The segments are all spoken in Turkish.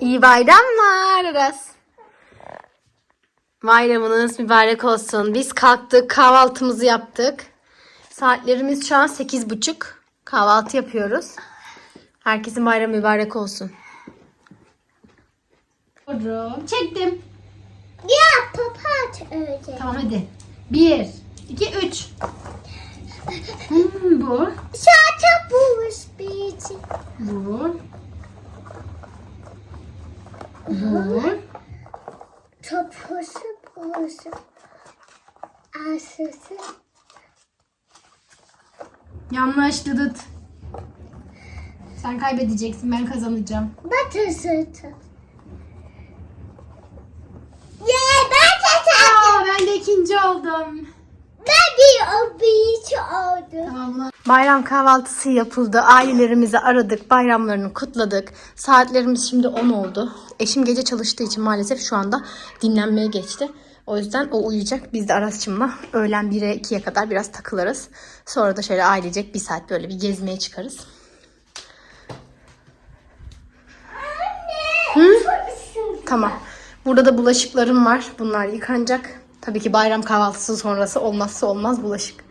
İyi bayramlar Aras. Bayramınız mübarek olsun. Biz kalktık, kahvaltımızı yaptık. Saatlerimiz şu an sekiz buçuk. Kahvaltı yapıyoruz. Herkesin bayramı mübarek olsun. Çektim. Ya papat öyle. Tamam hadi. Bir, iki, üç. Hmm, bu, Zaten bulmuş bir bu, bu. Topusu bulmuş. Asısı. Yanlış dıdıt. Sen kaybedeceksin, ben kazanacağım. Batısı. Ya ben Aa, ben de ikinci oldum. Ben bir o bir içi oldu. Bayram kahvaltısı yapıldı. Ailelerimizi aradık. Bayramlarını kutladık. Saatlerimiz şimdi 10 oldu. Eşim gece çalıştığı için maalesef şu anda dinlenmeye geçti. O yüzden o uyuyacak. Biz de Aras'cığımla öğlen 1'e 2'ye kadar biraz takılırız. Sonra da şöyle ailecek bir saat böyle bir gezmeye çıkarız. Hı? Tamam. Burada da bulaşıklarım var. Bunlar yıkanacak. Tabii ki bayram kahvaltısı sonrası olmazsa olmaz bulaşık.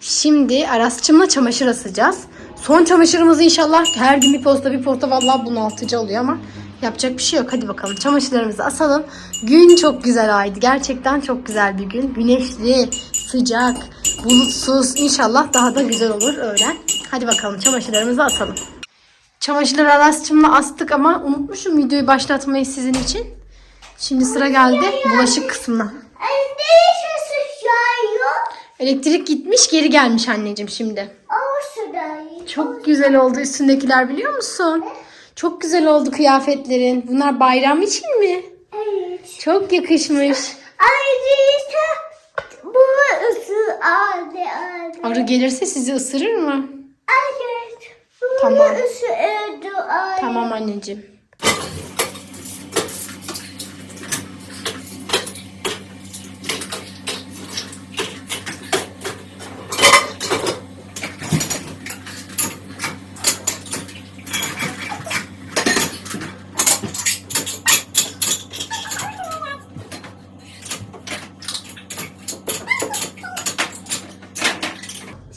Şimdi Aras'cığımla çamaşır asacağız. Son çamaşırımız inşallah her gün bir posta bir posta vallahi bunaltıcı oluyor ama yapacak bir şey yok. Hadi bakalım çamaşırlarımızı asalım. Gün çok güzel aydı. Gerçekten çok güzel bir gün. Güneşli, sıcak, bulutsuz. İnşallah daha da güzel olur öğlen. Hadi bakalım çamaşırlarımızı asalım. Çamaşırları Aras'cığımla astık ama unutmuşum videoyu başlatmayı sizin için. Şimdi sıra geldi bulaşık kısmına. Şası yok. Elektrik gitmiş geri gelmiş anneciğim şimdi. O şurayı. Çok güzel oldu üstündekiler biliyor musun? Çok güzel oldu kıyafetlerin. Bunlar bayram için mi? Evet. Çok yakışmış. Ayrıca bu ısı aldı aldı. Arı gelirse sizi ısırır mı? Evet. Bu Tamam. ısı öldü aldı. Tamam anneciğim.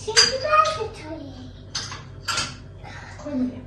Şimdi ben de tarayayım. Aa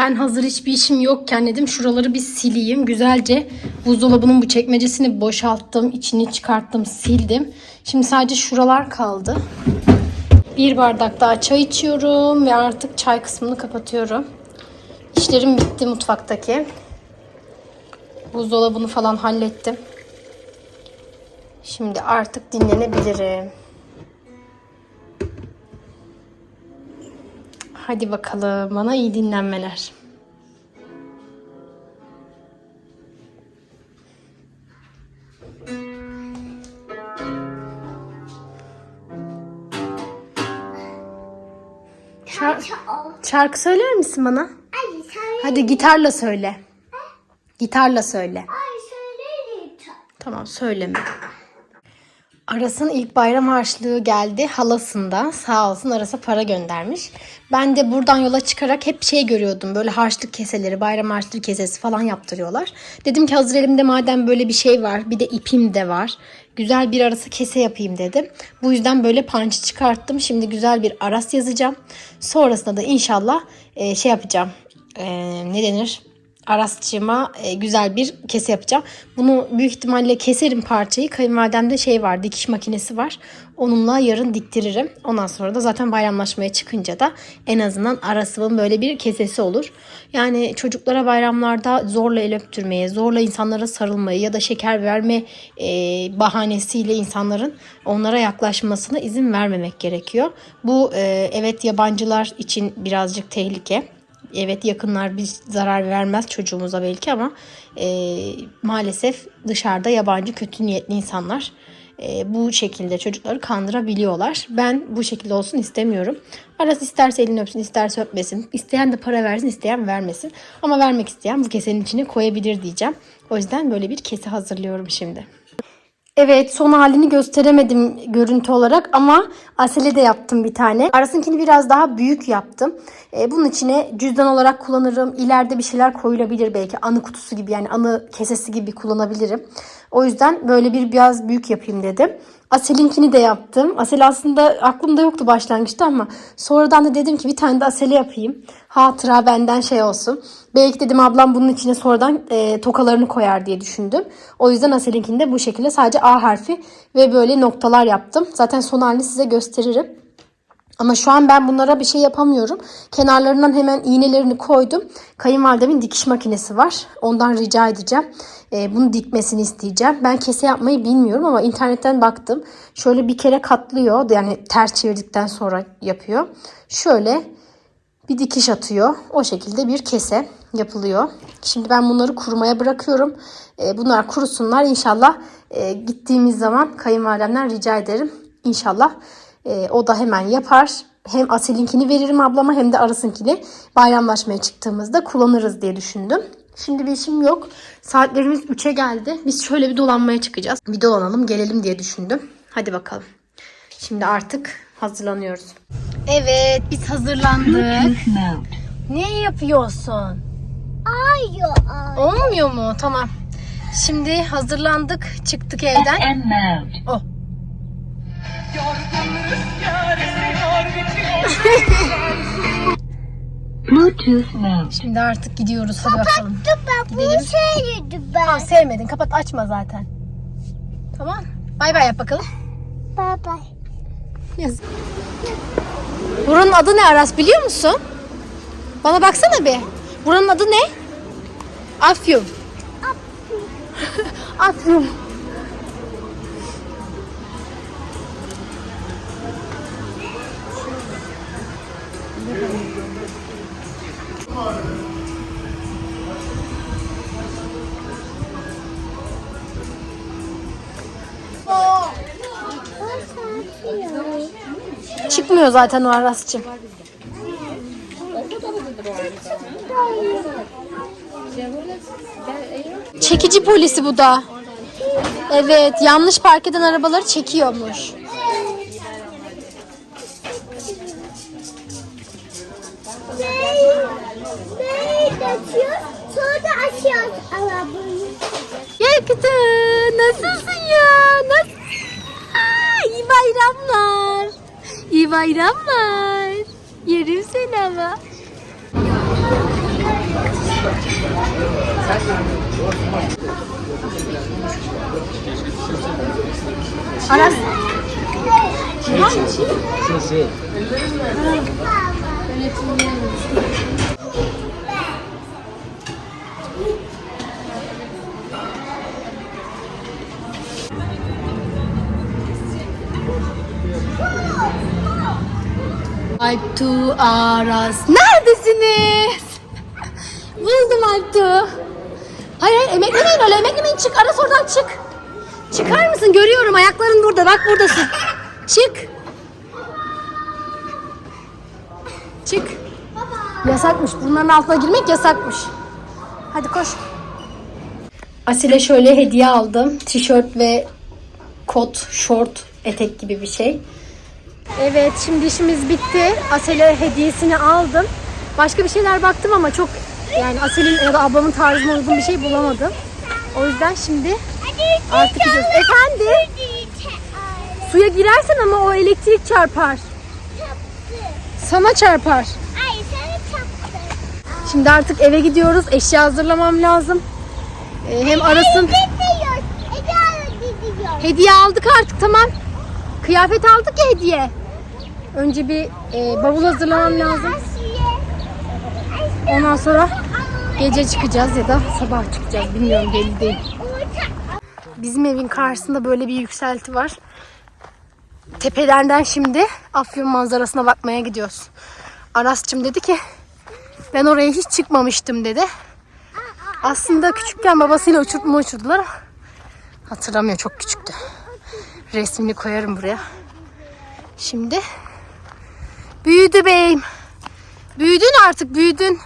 Ben hazır hiçbir işim yokken dedim şuraları bir sileyim. Güzelce buzdolabının bu çekmecesini boşalttım. içini çıkarttım, sildim. Şimdi sadece şuralar kaldı. Bir bardak daha çay içiyorum ve artık çay kısmını kapatıyorum. İşlerim bitti mutfaktaki. Buzdolabını falan hallettim. Şimdi artık dinlenebilirim. Hadi bakalım bana iyi dinlenmeler. Şar- şarkı söyler misin bana? Söyle. Hadi gitarla söyle. Gitarla söyle. Ay. Tamam söyleme. Aras'ın ilk bayram harçlığı geldi halasında. Sağ olsun Aras'a para göndermiş. Ben de buradan yola çıkarak hep şey görüyordum. Böyle harçlık keseleri, bayram harçlık kesesi falan yaptırıyorlar. Dedim ki hazır elimde madem böyle bir şey var. Bir de ipim de var. Güzel bir Aras'a kese yapayım dedim. Bu yüzden böyle pançı çıkarttım. Şimdi güzel bir Aras yazacağım. Sonrasında da inşallah e, şey yapacağım. E, ne denir? Arasçığıma e, güzel bir kese yapacağım. Bunu büyük ihtimalle keserim parçayı. Kayınvalidemde şey var, dikiş makinesi var. Onunla yarın diktiririm. Ondan sonra da zaten bayramlaşmaya çıkınca da en azından arasımın böyle bir kesesi olur. Yani çocuklara bayramlarda zorla el öptürmeye, zorla insanlara sarılmayı ya da şeker verme e, bahanesiyle insanların onlara yaklaşmasına izin vermemek gerekiyor. Bu e, evet yabancılar için birazcık tehlike. Evet yakınlar bir zarar vermez çocuğumuza belki ama e, maalesef dışarıda yabancı kötü niyetli insanlar e, bu şekilde çocukları kandırabiliyorlar. Ben bu şekilde olsun istemiyorum. Aras isterse elini öpsün, isterse öpmesin. İsteyen de para versin, isteyen vermesin. Ama vermek isteyen bu kesenin içine koyabilir diyeceğim. O yüzden böyle bir kese hazırlıyorum şimdi. Evet son halini gösteremedim görüntü olarak ama Asel'e de yaptım bir tane. Arasınkini biraz daha büyük yaptım. Ee, bunun içine cüzdan olarak kullanırım. İleride bir şeyler koyulabilir belki. Anı kutusu gibi yani anı kesesi gibi kullanabilirim. O yüzden böyle bir biraz büyük yapayım dedim. Asel'inkini de yaptım. Asel aslında aklımda yoktu başlangıçta ama sonradan da dedim ki bir tane de Asel'e yapayım. Hatıra benden şey olsun. Belki dedim ablam bunun içine sonradan e, tokalarını koyar diye düşündüm. O yüzden Asel'inkini de bu şekilde sadece A harfi ve böyle noktalar yaptım. Zaten son halini size gösteririm. Ama şu an ben bunlara bir şey yapamıyorum. Kenarlarından hemen iğnelerini koydum. Kayınvalidemin dikiş makinesi var. Ondan rica edeceğim. Ee, bunu dikmesini isteyeceğim. Ben kese yapmayı bilmiyorum ama internetten baktım. Şöyle bir kere katlıyor. Yani ters çevirdikten sonra yapıyor. Şöyle bir dikiş atıyor. O şekilde bir kese yapılıyor. Şimdi ben bunları kurumaya bırakıyorum. Ee, bunlar kurusunlar. İnşallah e, gittiğimiz zaman kayınvalidemden rica ederim. İnşallah e, o da hemen yapar. Hem Asel'inkini veririm ablama hem de Aras'ınkini bayramlaşmaya çıktığımızda kullanırız diye düşündüm. Şimdi bir işim yok. Saatlerimiz 3'e geldi. Biz şöyle bir dolanmaya çıkacağız. Bir dolanalım gelelim diye düşündüm. Hadi bakalım. Şimdi artık hazırlanıyoruz. Evet biz hazırlandık. Ne yapıyorsun? Ay ay. Olmuyor mu? Tamam. Şimdi hazırlandık. Çıktık evden. Oh. Bluetooth. Şimdi artık gidiyoruz. Hadi bakalım. Dur ben bunu Gidelim. söyledim ben. Tamam sevmedin. Kapat açma zaten. Tamam. Bay bay yap bakalım. Bye bye. Yazık. Buranın adı ne Aras biliyor musun? Bana baksana bir. Buranın adı ne? Afyon. Afyon. Çıkmıyor zaten o Aras'cığım. Çekici polisi bu da. Evet, yanlış park eden arabaları çekiyormuş. Ya kızım, nasılsın ya? Nasıl? Aa, bayramlar. Bir bayram var. Yerim seni ama. Aras. Çiğ çiğ. Çiğ çiğ. Alptu Aras. Neredesiniz? Buldum Alptu. Hayır hayır emeklemeyin öyle emeklemeyin çık Aras oradan çık. Çıkar mısın? Görüyorum ayakların burada bak buradasın. Çık. Çık. Yasakmış. Bunların altına girmek yasakmış. Hadi koş. Asil'e şöyle hediye aldım. Tişört ve kot, şort, etek gibi bir şey. Evet şimdi işimiz bitti. Asel'e hediyesini aldım. Başka bir şeyler baktım ama çok yani Asel'in ya da ablamın tarzına uygun bir şey bulamadım. O yüzden şimdi artık gidiyoruz. Efendim suya girersen ama o elektrik çarpar. Sana çarpar. Şimdi artık eve gidiyoruz. Eşya hazırlamam lazım. Ee, hem arasın. Hediye aldık artık tamam. Kıyafet aldık ya hediye. Önce bir e, bavul hazırlamam lazım. Ondan sonra gece çıkacağız ya da sabah çıkacağız. Bilmiyorum belli değil. Bizim evin karşısında böyle bir yükselti var. Tepelerden şimdi Afyon manzarasına bakmaya gidiyoruz. Aras'cığım dedi ki ben oraya hiç çıkmamıştım dedi. Aslında küçükken babasıyla uçurtma uçurdular hatırlamıyor çok küçüktü. Resmini koyarım buraya. Şimdi büyüdü beyim. Büyüdün artık büyüdün.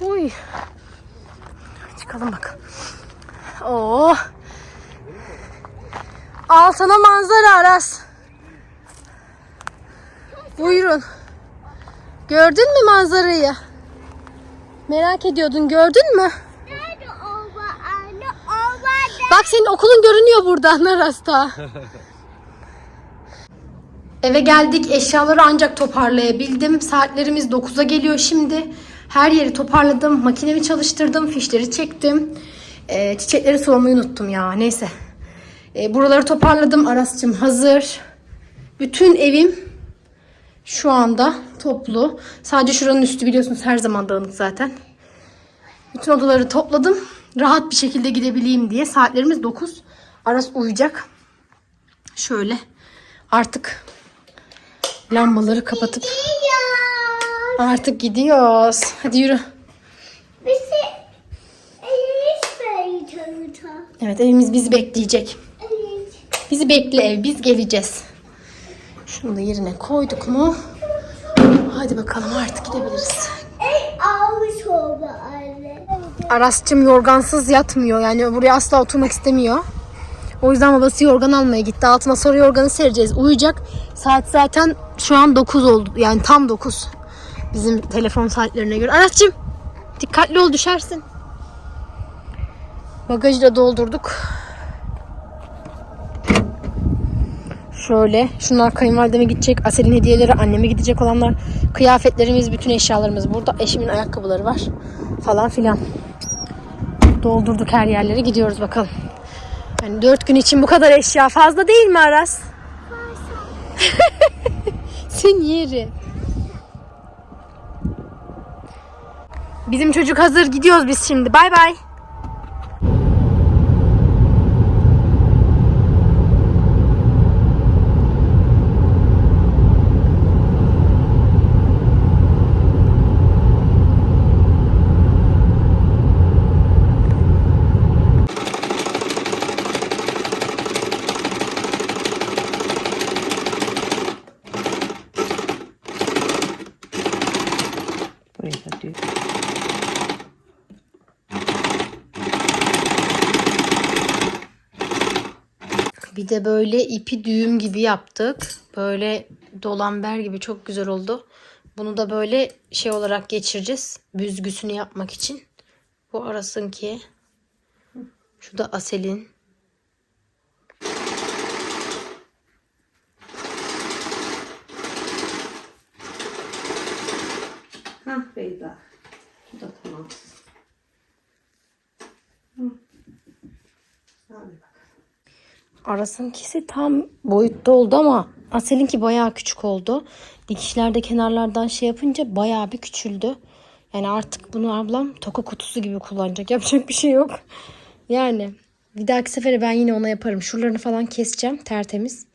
Uy. Çıkalım bakalım. Oo. Al sana manzara Aras. Buyurun. Gördün mü manzarayı? Merak ediyordun gördün mü? Nerede ova anne? Ova Bak senin okulun görünüyor buradan Aras'ta. Eve geldik. Eşyaları ancak toparlayabildim. Saatlerimiz 9'a geliyor şimdi. Her yeri toparladım. Makinemi çalıştırdım. Fişleri çektim. Ee, çiçekleri sulamayı unuttum ya. Neyse. Ee, buraları toparladım. Aras'cığım hazır. Bütün evim şu anda toplu. Sadece şuranın üstü biliyorsunuz her zaman dağınık zaten. Bütün odaları topladım. Rahat bir şekilde gidebileyim diye. Saatlerimiz 9. Aras uyuyacak. Şöyle. Artık lambaları kapatıp gidiyor. artık gidiyoruz. Hadi yürü. Evet evimiz bizi bekleyecek. Bizi bekle ev. Biz geleceğiz. Şunu da yerine koyduk mu? Hadi bakalım artık gidebiliriz. Aras'cığım yorgansız yatmıyor. Yani buraya asla oturmak istemiyor. O yüzden babası yorgan almaya gitti. Altına sonra yorganı sereceğiz. Uyuyacak. Saat zaten şu an 9 oldu. Yani tam 9. Bizim telefon saatlerine göre. Aras'cığım dikkatli ol düşersin. Bagajı da doldurduk. Şöyle. Şunlar kayınvalideme gidecek. Asel'in hediyeleri anneme gidecek olanlar. Kıyafetlerimiz, bütün eşyalarımız burada. Eşimin ayakkabıları var. Falan filan. Doldurduk her yerlere. Gidiyoruz bakalım. Yani dört gün için bu kadar eşya fazla değil mi Aras? Sen yeri. Bizim çocuk hazır gidiyoruz biz şimdi. Bay bay. De böyle ipi düğüm gibi yaptık. Böyle dolamber gibi çok güzel oldu. Bunu da böyle şey olarak geçireceğiz. Büzgüsünü yapmak için. Bu arasınki. Şu da Asel'in. Hah Beyza. Bu da tamam. Arasınkisi tam boyutta oldu ama Asel'inki bayağı küçük oldu. Dikişlerde kenarlardan şey yapınca bayağı bir küçüldü. Yani artık bunu ablam toka kutusu gibi kullanacak. Yapacak bir şey yok. Yani bir dahaki sefere ben yine ona yaparım. Şuralarını falan keseceğim tertemiz.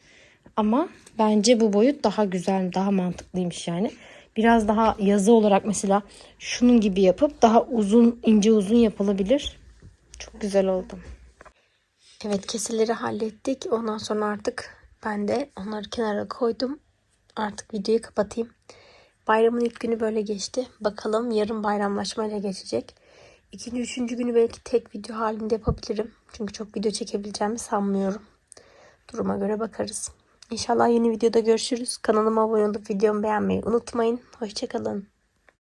Ama bence bu boyut daha güzel, daha mantıklıymış yani. Biraz daha yazı olarak mesela şunun gibi yapıp daha uzun, ince uzun yapılabilir. Çok güzel oldu. Evet keseleri hallettik. Ondan sonra artık ben de onları kenara koydum. Artık videoyu kapatayım. Bayramın ilk günü böyle geçti. Bakalım yarın bayramlaşmayla geçecek. İkinci, üçüncü günü belki tek video halinde yapabilirim. Çünkü çok video çekebileceğimi sanmıyorum. Duruma göre bakarız. İnşallah yeni videoda görüşürüz. Kanalıma abone olup videomu beğenmeyi unutmayın. Hoşçakalın.